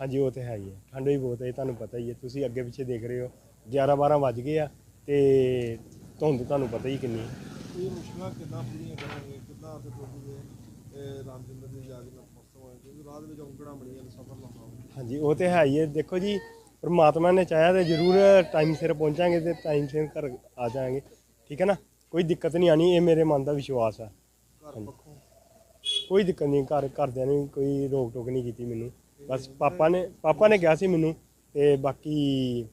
ਹਾਂਜੀ ਉਹ ਤੇ ਹੈ ਹੀ ਹੈ। ਠੰਡ ਵੀ ਬਹੁਤ ਹੈ ਇਹ ਤੁਹਾਨੂੰ ਪਤਾ ਹੀ ਹੈ। ਤੁਸੀਂ ਅੱਗੇ ਪਿੱਛੇ ਦੇਖ ਰਹੇ ਹੋ 11 12 ਵੱਜ ਗਏ ਆ ਤੇ ਧੁੰਦ ਤੁਹਾਨੂੰ ਪਤਾ ਹੀ ਕਿੰਨੀ ਹੈ। ਇਹ ਮੁਸ਼ਕਲਾਂ ਕਿੱਦਾਂ ਪੂਰੀਆਂ ਕਰਾਂਗੇ? ਕਿੱਦਾਂ ਉੱਥੇ ਪਹੁੰਚੂਗੇ ਇਹ ਰਾਮਚੰਦਰ ਦੀ ਯਾਦ ਨਾਲ ਮਸਤ ਹੋਏ ਕਿਉਂਕਿ ਰਾਤ ਵਿੱਚ ਔਂਕੜਾਂ ਬੜੀਆਂ ਨੇ ਸਫ਼ਰ ਲੰਮਾ ਹੋ ਹਾਂਜੀ ਉਹ ਤੇ ਹੈ ਹੀ ਹੈ। ਦੇਖੋ ਜੀ ਪ੍ਰਮਾਤਮਾ ਨੇ ਚਾਹਿਆ ਤੇ ਜ਼ਰੂਰ ਟਾਈਮ ਸਿਰ ਪਹੁੰਚਾਂਗੇ ਤੇ ਟਾਈਮ ਸਿਰ ਘਰ ਆ ਜਾਾਂਗੇ ਠੀਕ ਹੈ ਨਾ? ਕੋਈ ਦਿੱਕਤ ਨਹੀਂ ਆਣੀ ਇਹ ਮੇਰੇ ਮਨ ਦਾ ਵਿਸ਼ਵਾਸ ਹੈ ਘਰ ਪੱਖੋਂ ਕੋਈ ਦਿੱਕਤ ਨਹੀਂ ਘਰ, ਘਰਦਿਆਂ ਨੇ ਕੋਈ ਰੋਕ ਟੋਕ ਨਹੀਂ ਕੀਤੀ ਮੈਨੂੰ। ਬਸ ਪਾਪਾ ਨੇ ਪਾਪਾ ਨੇ ਕਿਹਾ ਸੀ ਮੈਨੂੰ ਤੇ ਬਾਕੀ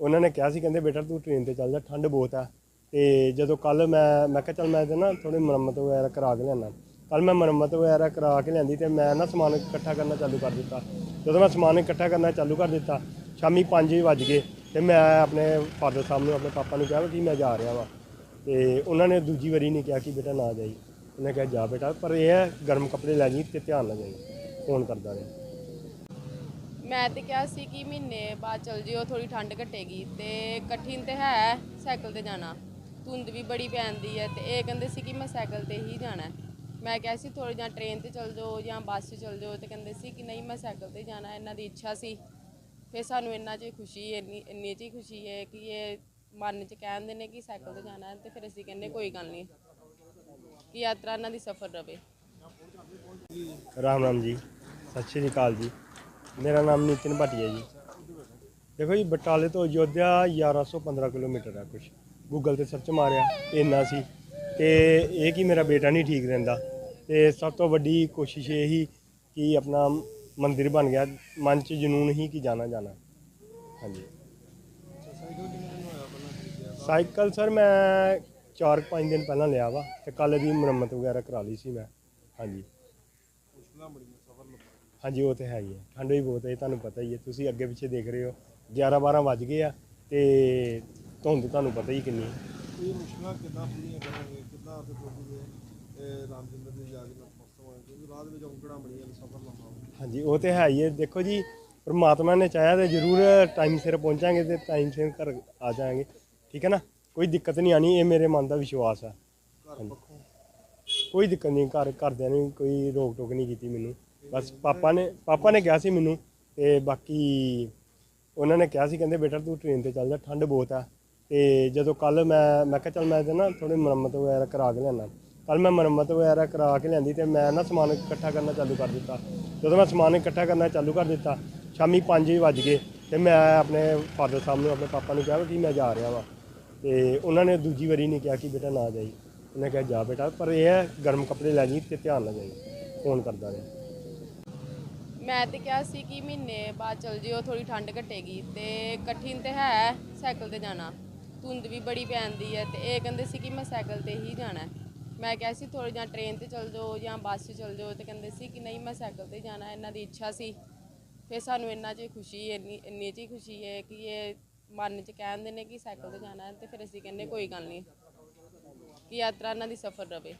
ਉਹਨਾਂ ਨੇ ਕਿਹਾ ਸੀ, ਕਹਿੰਦੇ ਬੇਟਾ ਤੂੰ ਟ੍ਰੇਨ ਤੇ ਚੱਲ ਜਾ, ਠੰਡ ਬਹੁਤ ਆ। ਤੇ ਜਦੋਂ ਕੱਲ ਮੈਂ ਮੈਂ ਕਿਹਾ ਚੱਲ ਮੈਂ ਤੇ ਨਾ ਥੋੜੀ ਮੁਰੰਮਤ ਵਗੈਰਾ ਕਰਾ ਕੇ ਲਿਆਣਾ ਕੱਲ ਮੈਂ ਮੁਰੰਮਤ ਵਗੈਰਾ ਕਰਾ ਕੇ ਲਿਆਂਦੀ ਤੇ ਮੈਂ ਨਾ ਸਮਾਨ ਇਕੱਠਾ ਕਰਨਾ ਚਾਲੂ ਕਰ ਦਿੱਤਾ। ਜਦੋਂ ਮੈਂ ਸਮਾਨ ਇਕੱਠਾ ਕਰਨਾ ਚਾਲੂ ਕਰ ਦਿੱਤਾ, ਸ਼ਾਮੀ 5 ਵੱਜ ਗਏ ਤੇ ਮੈਂ ਆਪਣੇ ਫਾਦਰ ਸਾਹਿਬ ਨੂੰ, ਆਪਣੇ ਪਾਪਾ ਨੂੰ ਕਿਹਾ ਕਿ ਮੈਂ ਜਾ ਰਿਹਾ ਵਾਂ। ਤੇ ਉਹਨਾਂ ਨੇ ਦੂਜੀ ਵਾਰੀ ਨਹੀਂ ਕਿਹਾ ਕਿ ਬੇਟਾ ਨਾ ਜਾਈ। ਉਹਨੇ ਕਿਹਾ, ਜਾ ਬੇਟਾ। ਪਰ ਇਹ ਹੈ, ਗਰਮ ਕੱਪੜੇ ਲੈ ਜੀ ਤੇ ਧਿਆਨ ਨਾਲ ਜਾਈ। ਫੋਨ ਕਰਦਾ ਰਿਹਾ। ਮੈਂ ਤੇ ਕਿਹਾ ਸੀ ਕਿ ਮਹੀਨੇ ਬਾਅਦ ਚਲ ਜਿਓ ਥੋੜੀ ਠੰਡ ਘਟੇਗੀ ਤੇ ਕਠਿਨ ਤੇ ਹੈ ਸਾਈਕਲ ਤੇ ਜਾਣਾ। ਧੁੰਦ ਵੀ ਬੜੀ ਪੈਂਦੀ ਹੈ ਤੇ ਇਹ ਕਹਿੰਦੇ ਸੀ ਕਿ ਮੈਂ ਸਾਈਕਲ ਤੇ ਹੀ ਜਾਣਾ ਮੈਂ ਕਿਹਾ ਸੀ ਥੋੜੀ ਜਾਂ ਟ੍ਰੇਨ ਤੇ ਚਲ ਜਾਓ ਜਾਂ ਬੱਸ 'ਚ ਚਲ ਜਾਓ ਤੇ ਕਹਿੰਦੇ ਸੀ ਕਿ ਨਹੀਂ, ਮੈਂ ਸਾਈਕਲ ਤੇ ਜਾਣਾ ਇਹਨਾਂ ਦੀ ਇੱਛਾ ਸੀ। ਫਿਰ ਸਾਨੂੰ ਇੰਨਾ 'ਚ ਖੁਸ਼ੀ, ਇੰਨੀ ਇੰਨੀ 'ਚ ਹੀ ਖੁਸ਼ੀ ਹੈ ਕਿ ਇਹ ਮਨ 'ਚ ਕਹਿੰਦੇ ਨੇ ਕਿ ਸਾਈਕਲ ਤੇ ਜਾਣਾ ਤੇ ਫਿਰ ਅਸੀਂ ਕਹਿੰਦੇ ਕੋਈ ਗੱਲ ਨਹੀਂ। ਕਿ ਯਾਤਰਾ ਇਹਨਾਂ ਦੀ ਸਫਲ ਰਹੇ ਰਾਮ ਰਾਮ ਜੀ, ਸਤਿ ਸ਼੍ਰੀ ਅਕਾਲ ਜੀ। ਮੇਰਾ ਨਾਮ ਨਿਤਿਨ ਭਾਟੀਆ ਜੀ। ਦੇਖੋ ਜੀ, ਬਟਾਲੇ ਤੋਂ ਅਯੋਧਿਆ 1115 ਕਿਲੋਮੀਟਰ ਹੈ ਕੁਛ। ਗੂਗਲ ਤੇ ਸਰਚ ਮਾਰਿਆ, ਇੰਨਾ ਸੀ। ਤੇ ਇਹ ਕਿ ਮੇਰਾ ਬੇਟਾ ਨਹੀਂ ਠੀਕ ਰਹਿੰਦਾ। ਤੇ ਸਭ ਤੋਂ ਵੱਡੀ ਕੋਸ਼ਿਸ਼ ਇਹ ਹੀ ਕਿ ਆਪਣਾ ਮੰਦਿਰ ਬਣ ਗਿਆ। ਮਨ 'ਚ ਜਨੂਨ ਹੀ ਕਿ ਜਾਣਾ ਜਾਣਾ। ਹਾਂਜੀ। ਸਾਈਕਲ ਸਰ, ਮੈਂ 4-5 ਦਿਨ ਪਹਿਲਾਂ ਲਿਆ ਵਾ ਤੇ ਕੱਲ ਦੀ ਮੁਰੰਮਤ ਵਗੈਰਾ ਕਰਾ ਲਈ ਸੀ ਮੈਂ। ਹਾਂਜੀ। ਹਾਂਜੀ ਉਹ ਤੇ ਹੈ ਹੀ ਹੈ। ਠੰਡ ਵੀ ਬਹੁਤ ਹੈ ਤੁਹਾਨੂੰ ਪਤਾ ਹੀ ਹੈ। ਤੁਸੀਂ ਅੱਗੇ ਪਿੱਛੇ ਦੇਖ ਰਹੇ ਹੋ 11 12 ਵੱਜ ਗਏ ਆ ਤੇ ਧੁੰਦ ਤੁਹਾਨੂੰ ਪਤਾ ਹੀ ਕਿੰਨੀ ਹੈ। ਇਹ ਮੁਸ਼ਕਲਾਂ ਕਿੱਦਾਂ ਪੂਰੀਆਂ ਕਰਾਂਗੇ ਕਿੱਦਾਂ ਉੱਥੇ ਪਹੁੰਚੂਗੇ ਇਹ ਰਾਮਚੰਦਰ ਦੀ ਯਾਦ ਨਾਲ ਮਸਤ ਹੋਏ ਕਿਉਂਕਿ ਰਾਤ ਵਿੱਚ ਔਂਕੜਾਂ ਬੜੀਆਂ ਨੇ ਸਫ਼ਰ ਲੰਮਾ ਹੋ ਹਾਂਜੀ ਉਹ ਤੇ ਹੈ ਹੀ ਹੈ। ਦੇਖੋ ਜੀ ਪ੍ਰਮਾਤਮਾ ਨੇ ਚਾਹਿਆ ਤੇ ਜ਼ਰੂਰ ਟਾਈਮ ਸਿਰ ਪਹੁੰਚਾਂਗੇ ਤੇ ਟਾਈਮ ਸਿਰ ਘਰ ਆ ਜਾਾਂਗੇ ਠੀਕ ਹੈ ਨਾ? ਕੋਈ ਦਿੱਕਤ ਨਹੀਂ ਆਣੀ ਇਹ ਮੇਰੇ ਮਨ ਦਾ ਵਿਸ਼ਵਾਸ ਹੈ ਘਰ ਪੱਖੋਂ? ਕੋਈ ਦਿੱਕਤ ਨਹੀਂ ਘਰ ਘਰਦਿਆਂ ਨੇ ਕੋਈ ਰੋਕ ਟੋਕ ਨਹੀਂ ਕੀਤੀ ਮੈਨੂੰ। ਬਸ ਪਾਪਾ ਨੇ ਪਾਪਾ ਨੇ ਕਿਹਾ ਸੀ ਮੈਨੂੰ ਤੇ ਬਾਕੀ ਉਹਨਾਂ ਨੇ ਕਿਹਾ ਸੀ ਕਹਿੰਦੇ ਬੇਟਾ ਤੂੰ ਟ੍ਰੇਨ ਤੇ ਚੱਲ ਜਾ ਠੰਡ ਬਹੁਤ ਆ। ਤੇ ਜਦੋਂ ਕੱਲ ਮੈਂ ਮੈਂ ਕਿਹਾ ਚੱਲ ਮੈਂ ਤੇ ਨਾ ਥੋੜੀ ਮੁਰੰਮਤ ਵਗੈਰਾ ਕਰਾ ਕੇ ਲਿਆਣਾ ਕੱਲ ਮੈਂ ਮੁਰੰਮਤ ਵਗੈਰਾ ਕਰਾ ਕੇ ਲਿਆਂਦੀ ਤੇ ਮੈਂ ਨਾ ਸਮਾਨ ਇਕੱਠਾ ਕਰਨਾ ਚਾਲੂ ਕਰ ਦਿੱਤਾ। ਜਦੋਂ ਮੈਂ ਸਮਾਨ ਇਕੱਠਾ ਕਰਨਾ ਚਾਲੂ ਕਰ ਦਿੱਤਾ ਸ਼ਾਮੀ 5 ਵੱਜ ਗਏ ਤੇ ਮੈਂ ਆਪਣੇ ਫਾਦਰ ਸਾਹਿਬ ਨੂੰ ਆਪਣੇ ਪਾਪਾ ਨੂੰ ਕਿਹਾ ਕਿ ਮੈਂ ਜਾ ਰਿਹਾ ਵਾਂ। ਤੇ ਉਹਨਾਂ ਨੇ ਦੂਜੀ ਵਾਰੀ ਨਹੀਂ ਕਿਹਾ ਕਿ ਬੇਟਾ ਨਾ ਜਾਈ। ਉਹਨੇ ਕਿਹਾ, ਜਾ ਬੇਟਾ। ਪਰ ਇਹ ਹੈ, ਗਰਮ ਕੱਪੜੇ ਲੈ ਜੀ ਤੇ ਧਿਆਨ ਨਾਲ ਜਾਈ। ਫੋਨ ਕਰਦਾ ਰਿਹਾ। ਮੈਂ ਤੇ ਕਿਹਾ ਸੀ ਕਿ ਮਹੀਨੇ ਬਾਅਦ ਚਲ ਜਿਓ ਥੋੜੀ ਠੰਡ ਘਟੇਗੀ। ਤੇ ਕਠਿਨ ਤੇ ਹੈ ਸਾਈਕਲ ਤੇ ਜਾਣਾ। ਧੁੰਦ ਵੀ ਬੜੀ ਪੈਂਦੀ ਹੈ ਤੇ ਇਹ ਕਹਿੰਦੇ ਸੀ ਕਿ ਮੈਂ ਸਾਈਕਲ ਤੇ ਹੀ ਜਾਣਾ। ਮੈਂ ਕਿਹਾ ਸੀ ਥੋੜੀ ਜਾਂ ਟ੍ਰੇਨ ਤੇ ਚਲ ਜਾਓ ਜਾਂ ਬੱਸ 'ਚ ਚਲ ਜਾਓ। ਤੇ ਕਹਿੰਦੇ ਸੀ ਕਿ ਨਹੀਂ, ਮੈਂ ਸਾਈਕਲ ਤੇ ਜਾਣਾ। ਇਹਨਾਂ ਦੀ ਇੱਛਾ ਸੀ। ਫਿਰ ਸਾਨੂੰ ਇੰਨਾ 'ਚ ਖੁਸ਼ੀ, ਇੰਨੀ ਇੰਨੀ 'ਚ ਹੀ ਖੁਸ਼ੀ ਹੈ ਕਿ ਇਹ ਮਨ 'ਚ ਕਹਿ ਦਿੰਦੇ ਨੇ ਕਿ ਸਾਈਕਲ ਤੇ ਜਾਣਾ ਹੈ ਤੇ ਫਿਰ ਅਸੀਂ ਕਹਿੰਦੇ ਕੋਈ ਗੱਲ ਨਹੀਂ, ਕਿ ਯਾਤਰਾ ਇਹਨਾਂ ਦੀ ਸਫ਼ਰ ਰਵੇ।